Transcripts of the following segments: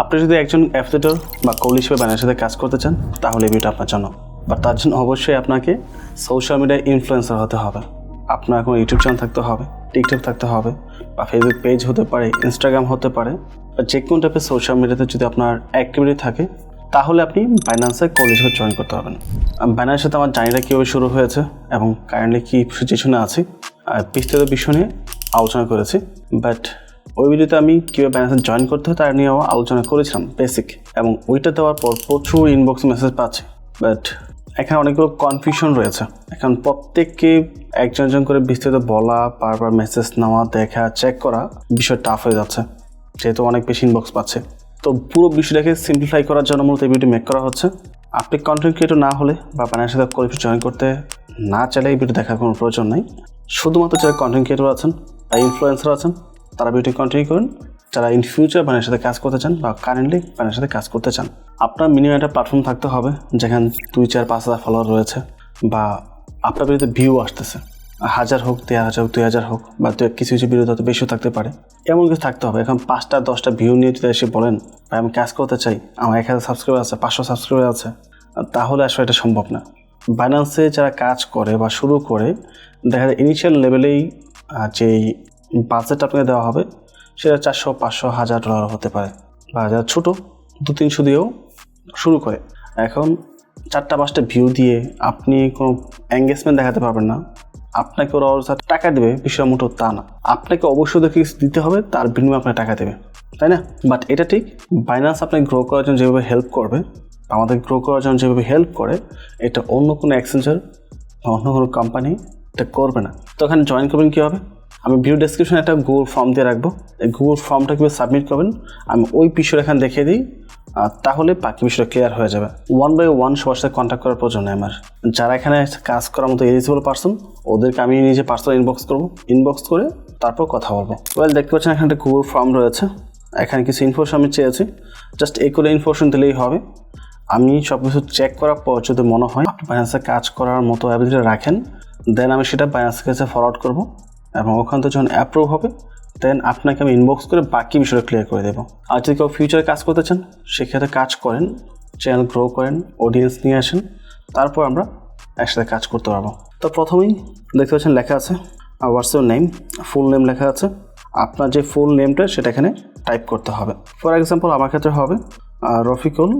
আপনি যদি একজন অ্যাফলেটর বা কৌলি হিসেবে ব্যানার সাথে কাজ করতে চান, তাহলে ভিডিওটা আপনার জন্য। বা তার জন্য অবশ্যই আপনাকে সোশ্যাল মিডিয়ায় ইনফ্লুয়েন্সার হতে হবে। আপনার কোনো ইউটিউব চ্যানেল থাকতে হবে টিকটক থাকতে হবে, বা ফেসবুক পেজ হতে পারে ইনস্টাগ্রাম হতে পারে, বা যে কোনো টাইপের সোশ্যাল মিডিয়াতে যদি আপনার অ্যাক্টিভিটি থাকে, তাহলে আপনি বাইন্যান্সে কল হিসেবে জয়েন করতে পারবেন। বাইন্যান্সের সাথে আমার জানিটা কীভাবে শুরু হয়েছে এবং কারেন্টলি কী সিচুয়েশনে আছি, আর বিস্তারিত বিষয় নিয়ে আলোচনা করেছি বাট ওই ভিডিওতে আমি কীভাবে ব্যালেন্সে জয়েন করতে হয় তার নিয়েও আলোচনা করেছিলাম বেসিক এবং ওইটা দেওয়ার পর প্রচুর ইনবক্স মেসেজ পাচ্ছে। বাট এখানে অনেকগুলো কনফিউশন রয়েছে। এখন প্রত্যেককে একজন একজন করে বিস্তারিত বলা, বারবার মেসেজ নেওয়া, দেখা চেক করা বিষয় টাফ হয়ে যাচ্ছে। যেহেতু অনেক বেশি ইনবক্স পাচ্ছে। তো পুরো বিষয়টাকে সিম্পলিফাই করার জন্য মূলত এই ভিডিও মেক করা হচ্ছে। আপনি কন্টেন্ট ক্রিয়েটর না হলে বা ব্যানার সাথে করে জয়েন করতে না চাইলে এই ভিডিও দেখার কোনো প্রয়োজন নেই। শুধুমাত্র যারা কন্টেন্ট ক্রিয়েটর আছেন বা ইনফ্লুয়েন্সার আছেন তারা ভিডিও কন্টিনিউ করুন। যারা ইন ফিউচার ব্যানের সাথে কাজ করতে চান বা কারেন্টলি ব্যানের সাথে কাজ করতে চান, আপনার মিনিমাম একটা প্ল্যাটফর্ম থাকতে হবে যেখানে দুই চার পাঁচ হাজার ফলোয়ার রয়েছে বা আপনার বিরুদ্ধে ভিউ আসতেছে। হাজার হোক, দেড় হাজার হোক, দুই হাজার হোক বা দু কিছু কিছু বিরুদ্ধে হয়তো বেশিও থাকতে পারে। এমন কিছু থাকতে হবে। এখন পাঁচটা, দশটা ভিউ নিয়ে যদি এসে বলেন, ভাই, আমি কাজ করতে চাই, আমার এক হাজার সাবস্ক্রাইবার আছে, পাঁচশো সাবস্ক্রাইবার আছে, তাহলে আসলে এটা সম্ভব না। বাইন্যান্সে যারা কাজ করে বা শুরু করে, দেখা যায় ইনিশিয়াল লেভেলেই যেই বাজেট আপনাকে দেওয়া হবে, সেটা চারশো, পাঁচশো, হাজার ডলার হতে পারে। বা যারা ছোটো দু তিনশো দিয়েও শুরু করে। এখন চারটা পাঁচটা ভিউ দিয়ে আপনি কোনো এঙ্গেজমেন্ট দেখাতে পারবেন না। আপনাকে ওরা টাকা দেবে, বিষয় মোটো তা না। আপনাকে অবশ্যই কিছু দিতে হবে, তার বিনিময়ে আপনাকে টাকা দেবে। তাই না? বাট এটা ঠিক বাইন্যান্স আপনাকে গ্রো করার জন্য যেভাবে হেল্প করবে আমাদের গ্রো করার জন্য যেভাবে হেল্প করে, এটা অন্য কোনো এক্সচেঞ্জার অন্য কোনো কোম্পানি এটা করবে না। তো ওখানে জয়েন করবেন কী হবে আমি ভিডিও ডেসক্রিপশনে একটা গুগল ফর্ম দিয়ে রাখব। এই গুগল ফর্মটা কীভাবে সাবমিট করবেন, আমি ওই বিষয়টা এখানে দেখিয়ে দিই তাহলে বাকি বিষয়টা ক্লিয়ার হয়ে যাবে। ওয়ান বাই ওয়ান সবার সাথে কন্ট্যাক্ট করার প্রয়োজন নেই আমার। যারা এখানে কাজ করার মতো এলিজিবল পার্সন ওদেরকে আমি নিজে পার্সোনাল ইনবক্স করব। ইনবক্স করে তারপর কথা বলব। ওয়েল দেখতে পাচ্ছেন এখানে একটা গুগল ফর্ম রয়েছে। এখানে কিছু ইনফরমেশন আমি চেয়েছি। জাস্ট করে ইনফরমেশন দিলেই হবে। আমি সব কিছু চেক করার পর যদি মনে হয় আপনি বাইন্যান্সে কাজ করার মতো অ্যাবিলিটি রাখেন দেন আমি সেটা বাইন্যান্সের কাছে ফরওয়ার্ড করব। এবং ওখান থেকে যখন অ্যাপ্রুভ হবে দেন আপনাকে আমি ইনবক্স করে বাকি বিষয়টা ক্লিয়ার করে দেবো। আর যদি কেউ ফিউচারে কাজ করতে চান, সেক্ষেত্রে কাজ করেন চ্যানেল গ্রো করেন অডিয়েন্স নিয়ে আসেন, তারপর আমরা একসাথে কাজ করতে পারব। তো প্রথমেই দেখতে পাচ্ছেন লেখা আছে what's your name full name লেখা আছে। আপনার যে ফুল নেমটা সেটা এখানে টাইপ করতে হবে। ফর এক্সাম্পল আমার ক্ষেত্রে হবে রফিকুল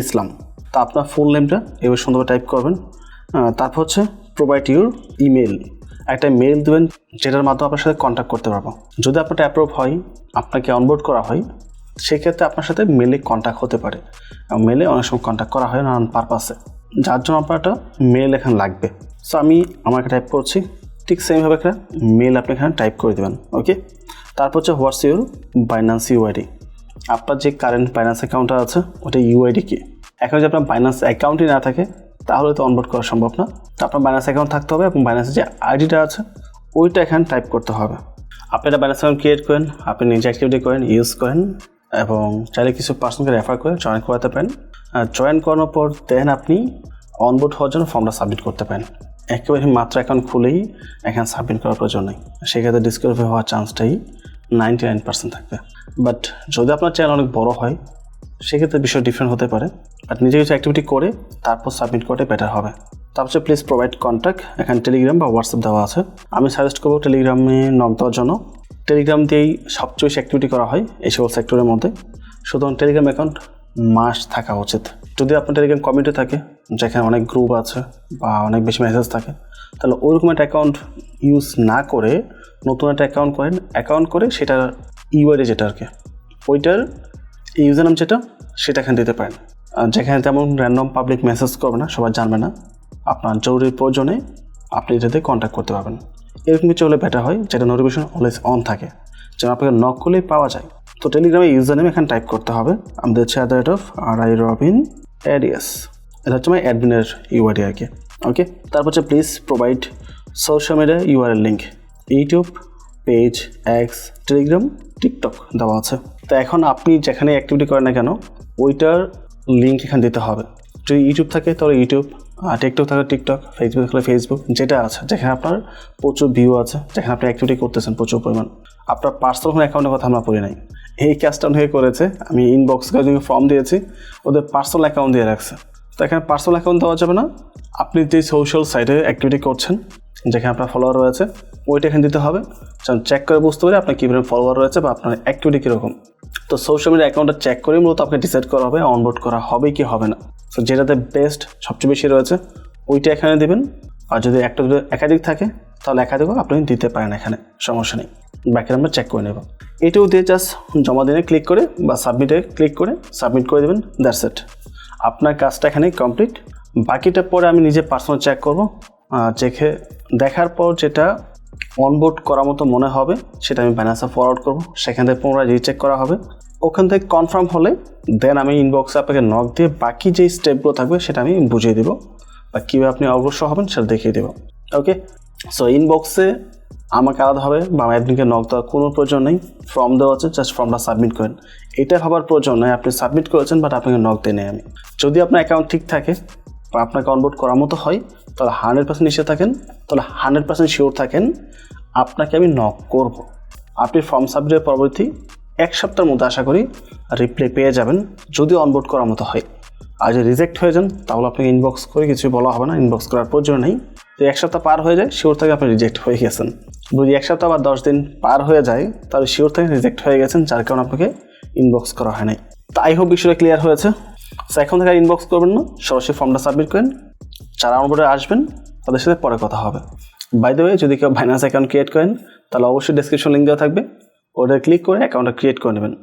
ইসলাম। তা আপনার ফুল নেমটা এবার সুন্দরভাবে টাইপ করবেন। তারপর হচ্ছে প্রোভাইড ইউর ইমেল একটা মেল দেবেন, যেটার মাধ্যমে আপনার সাথে কন্ট্যাক্ট করতে পারব। যদি আপনারটা অ্যাপ্রুভ হয়, আপনাকে অনবোর্ড করা হয়, সেক্ষেত্রে আপনার সাথে মেলে কন্ট্যাক্ট হতে পারে। মেলে অনেক সময় কন্ট্যাক্ট করা হয় নানান পারপাসে যার জন্য আপনার একটা মেল এখানে লাগবে। সো আমি আমাকে টাইপ করছি, ঠিক সেমভাবে একটা মেল আপনি এখানে টাইপ করে দেবেন ওকে তারপর হচ্ছে হোয়াটস ইউর বাইন্যান্স ইউআইডি আপনার যে কারেন্ট বাইন্যান্স অ্যাকাউন্টটা আছে, ওটা ইউআইডি কি? এখন যদি আপনার বাইন্যান্স অ্যাকাউন্টই না থাকে তাহলে তো অনবোর্ড করা সম্ভব না। তো আপনার বাইন্যান্স অ্যাকাউন্ট থাকতে হবে এবং বাইন্যান্সের যে আইডিটা আছে, ওইটা এখানে টাইপ করতে হবে। আপনি একটা বাইন্যান্স অ্যাকাউন্ট ক্রিয়েট করেন, আপনি নিজে অ্যাক্টিভিটি করেন ইউজ করেন, এবং চাইলে কিছু পার্সনকে রেফার করে জয়েন করাতে পারেন। জয়েন করানোর পর দেন আপনি অনবোর্ড হওয়ার জন্য ফর্মটা সাবমিট করতে পারেন। একেবারে মাত্র অ্যাকাউন্ট খুলেই এখানে সাবমিট করার প্রয়োজন নেই। সেক্ষেত্রে ডিসকভারি হওয়ার চান্সটাই নাইনটি নাইন পার্সেন্ট থাকবে। বাট যদি আপনার চ্যানেল অনেক বড় হয় সেক্ষেত্রে বিষয় ডিফারেন্ট হতে পারে। বাট নিজে কিছু অ্যাক্টিভিটি করে, তারপর সাবমিট করতে বেটার হবে। তারপর প্লিজ প্রোভাইড কন্ট্যাক্ট এখানে টেলিগ্রাম বা হোয়াটসঅ্যাপ দেওয়া আছে। আমি সাজেস্ট করব টেলিগ্রামে নক দেওয়ার জন্য। টেলিগ্রাম দিয়েই সবচেয়ে বেশি অ্যাক্টিভিটি করা হয় এই সকল সেক্টরের মধ্যে। সুতরাং টেলিগ্রাম অ্যাকাউন্ট মাস থাকা উচিত। যদি আপনার টেলিগ্রাম কমিটি থাকে, যেখানে অনেক গ্রুপ আছে বা অনেক বেশি মেসেজ থাকে, তাহলে ওইরকম একটা অ্যাকাউন্ট ইউজ না করে, নতুন একটা অ্যাকাউন্ট করেন। অ্যাকাউন্ট করে সেটার ইউআইডি যেটা আর কি। ওইটার ইউজার নাম যেটা, সেটা এখানে দিতে পারেন। আর যেখানে তেমন র্যান্ডম পাবলিক মেসেজ করবে না সবাই জানবে না। আপনার জরুরি প্রয়োজনে আপনি এটাতে কন্ট্যাক্ট করতে পারবেন। এরকম কিছু হলে বেটার হয়, যেটা নোটিফিকেশন অলওয়েজ অন থাকে। যেন আপনাকে নক করলেই পাওয়া যায়। তো টেলিগ্রামে ইউজার নেম এখানে টাইপ করতে হবে। আমি দিচ্ছি at the rate of R I Robin ADS এটা হচ্ছে আমার অ্যাডমিনের ইউআইডি আর কি। ওকে তারপর হচ্ছে please provide social media URL link YouTube page X Telegram TikTok দেওয়া আছে। তো এখন আপনি যেখানে অ্যাক্টিভিটি করেন না কেন, ওইটার লিঙ্ক এখানে দিতে হবে। যদি ইউটিউব থাকে, তাহলে ইউটিউব টিকটক থাকলে টিকটক ফেসবুক থাকলে ফেসবুক যেটা আছে, যেখানে আপনার প্রচুর ভিউ আছে, যেখানে আপনি অ্যাক্টিভিটি করতেছেন প্রচুর পরিমাণ। আপনার পার্সোনাল কোনো অ্যাকাউন্টের কথা আমরা বলি নাই। এই কাজটা অনেকে করেছে, আমি ইনবক্স কাজিংয়ে ফর্ম দিয়েছি, ওদের পার্সোনাল অ্যাকাউন্ট দিয়ে রাখছে। তো এখানে পার্সোনাল অ্যাকাউন্ট দেওয়া যাবে না। আপনি যে সোশ্যাল সাইটে অ্যাক্টিভিটি করছেন, যেখানে আপনার ফলোয়ার রয়েছে, ওইটা এখানে দিতে হবে। চেক করে বুঝতে পারে আপনার কী পরিমাণ ফলোয়ার রয়েছে বা আপনার অ্যাক্টিভিটি কীরকম। তো সোশ্যাল মিডিয়া অ্যাকাউন্টটা চেক করে মূলত আপনাকে ডিসাইড করা হবে অনবোর্ড করা হবে কি হবে না। তো যেটাতে বেস্ট সবচেয়ে বেশি রয়েছে, ওইটা এখানে দেবেন। আর যদি একটা যদি একাধিক থাকে, তাহলে একাধিকও আপনি দিতে পারেন এখানে, সমস্যা নেই। বাকি আমরা চেক করে নেব। এটাও দিয়ে জাস্ট জমা দিনে ক্লিক করে বা সাবমিটে ক্লিক করে সাবমিট করে দেবেন দ্যাটস ইট আপনার কাজটা এখানে কমপ্লিট বাকিটা পরে আমি নিজে পার্সোনাল চেক করব। চেখে দেখার পর যেটা অনবোর্ড করার মতো মনে হবে, সেটা আমি ব্যানাসে ফরওয়ার্ড করব, সেখান থেকে পুনরায় রিচেক করা হবে। ওখান থেকে কনফার্ম হলে দেন আমি ইনবক্সে আপনাকে নক দিয়ে বাকি যে স্টেপগুলো থাকবে, সেটা আমি বুঝিয়ে দেবো। বা কীভাবে আপনি অগ্রসর হবেন, সেটা দেখিয়ে দেবো। ওকে সো ইনবক্সে আমাকে আলাদাভাবে বা অ্যাডমিনকে নক দেওয়ার কোনো প্রয়োজন নেই। ফর্ম দেওয়া আছে জাস্ট ফর্মটা সাবমিট করেন। এটা ভাবার প্রয়োজন নয়, আপনি সাবমিট করেছেন বাট আপনাকে নক দিয়ে নেই আমি। যদি আপনার অ্যাকাউন্ট ঠিক থাকে, বা আপনাকে অনবোর্ড করার মতো হয় তাহলে হান্ড্রেড পার্সেন্ট নিশ্চয় থাকেন, তাহলে হান্ড্রেড পার্সেন্ট শিওর থাকেন, আপনাকে আমি নক করব। আপনি ফর্ম সাবমিটের পরবর্তী এক সপ্তাহের মধ্যে আশা করি রিপ্লাই পেয়ে যাবেন, যদি অনবোর্ড করার মতো হয়। আর যদি রিজেক্ট হয়ে যান, তাহলে আপনাকে ইনবক্স করে কিছু বলা হবে না ইনবক্স করার প্রয়োজন নেই। তো এক সপ্তাহ পার হয়ে যায় শিওর থেকে আপনি রিজেক্ট হয়ে গেছেন। যদি এক সপ্তাহ বা দশ দিন পার হয়ে যায়, তাহলে শিওর থেকে রিজেক্ট হয়ে গেছেন, যার কারণে আপনাকে ইনবক্স করা হয় নাই। তো আই হোপ বিষয়টা ক্লিয়ার হয়েছে। সো এখন থেকে ইনবক্স করবেন না, সরাসরি ফর্মটা সাবমিট করেন। যারা আমার বোর্ডে আসবেন, তাদের সাথে পরে কথা হবে। বাই দ্য ওয়ে যদি কেউ ফাইন্যান্স অ্যাকাউন্ট ক্রিয়েট করেন, তাহলে অবশ্যই ডিসক্রিপশন লিঙ্ক দেওয়া থাকবে। ওটা ক্লিক করে অ্যাকাউন্টটা ক্রিয়েট করে নেবেন।